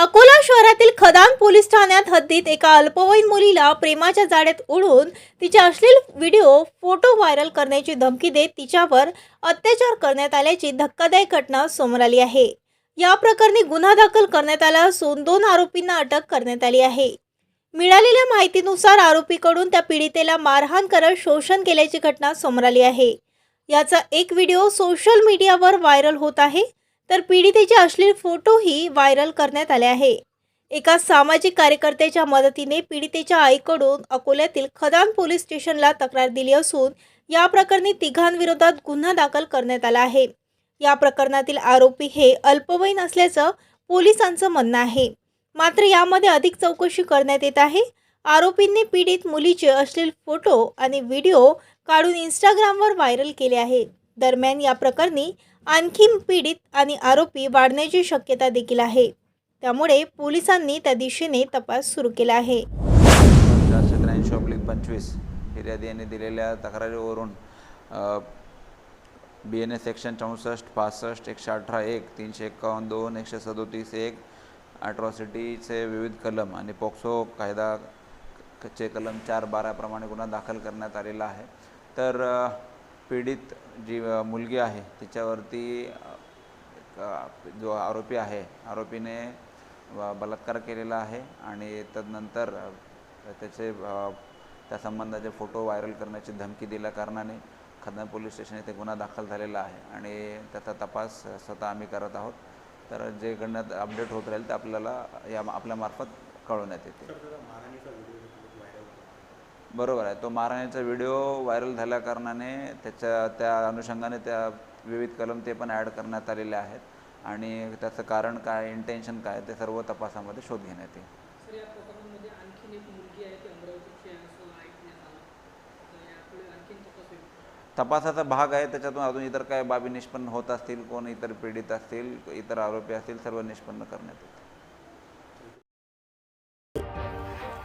अकोला शहरातील खदान पोलीस ठाण्यात हद्दीत एका अल्पवयीन मुलीला प्रेमाच्या जाळ्यात उडून तिचे अश्लील व्हिडिओ फोटो व्हायरल करण्याची धमकी देत तिच्यावर अत्याचार करण्यात आल्याची धक्कादायक घटना समोर आली आहे. या प्रकरणी गुन्हा दाखल करण्यात आला असून दोन आरोपींना अटक करण्यात आली आहे. मिळालेल्या माहितीनुसार आरोपीकडून त्या पीडितेला मारहाण करत शोषण केल्याची घटना समोर आली आहे. याचा एक व्हिडिओ सोशल मीडियावर व्हायरल होत आहे. तर पीडितेचे अश्लील फोटोही व्हायरल करण्यात आले आहे. एका सामाजिक कार्यकर्त्याच्या मदतीने पीडितेच्या आईकडून अकोल्यातील खदान पोलीस स्टेशनला तक्रार दिली असून या प्रकरणी तिघांविरोधात गुन्हा दाखल करण्यात आला आहे. या प्रकरणातील आरोपी हे अल्पवयीन असल्याचं पोलिसांचं म्हणणं आहे. मात्र यामध्ये अधिक चौकशी करण्यात येत आहे. आरोपींनी पीडित मुलीचे अश्लील फोटो आणि व्हिडिओ काढून इंस्टाग्रामवर व्हायरल केले आहे. दरम्यान या प्रकरणी आणखी पीडित आणि आरोपी वाढण्याची शक्यता देखील आहे. त्यामुळे पोलिसांनी त्या दिशेने तपास सुरू केला आहे. चारशे त्र्याऐंशी ऑब्लिक पंचवीस फिर्यादी यांनी दिलेल्या तक्रारीवरून बी एन एस सेक्शन चौसष्ट पासष्ट एकशे अठरा एक तीनशे एकावन्न दोन एकशे सदोतीस एक अट्रॉसिटीचे विविध कलम आणि पोक्सो कायदा चे कलम चार बाराप्रमाणे गुन्हा दाखल करण्यात आलेला आहे. तर पीडित जी मुलगी आहे तिच्यावरती जो आरोपी आहे आरोपीने बलात्कार केलेला आहे आणि तदनंतर त्याचे त्या संबंधाचे फोटो व्हायरल करण्याची धमकी दिल्या कारणाने खदन पोलीस स्टेशन येथे गुन्हा दाखल झालेला आहे आणि त्याचा तपास स्वतः आम्ही करत आहोत. तर जे घडण्यात अपडेट होत राहील ते आपल्याला या आपल्यामार्फत कळवण्यात येते. बरोबर आहे. तो मारहाणीचा व्हिडिओ व्हायरल झाल्या कारणाने त्याच्या त्या अनुषंगाने त्या विविध कलम ते पण ॲड करण्यात आलेले आहेत. आणि त्याचं कारण काय इंटेन्शन काय ते सर्व तपासामध्ये शोध घेण्यात येईल. तपासाचा भाग आहे. त्याच्यातून अजून इतर काय बाबी निष्पन्न होत असतील कोण इतर पीडित असतील इतर आरोपी असतील सर्व निष्पन्न करण्यात येतील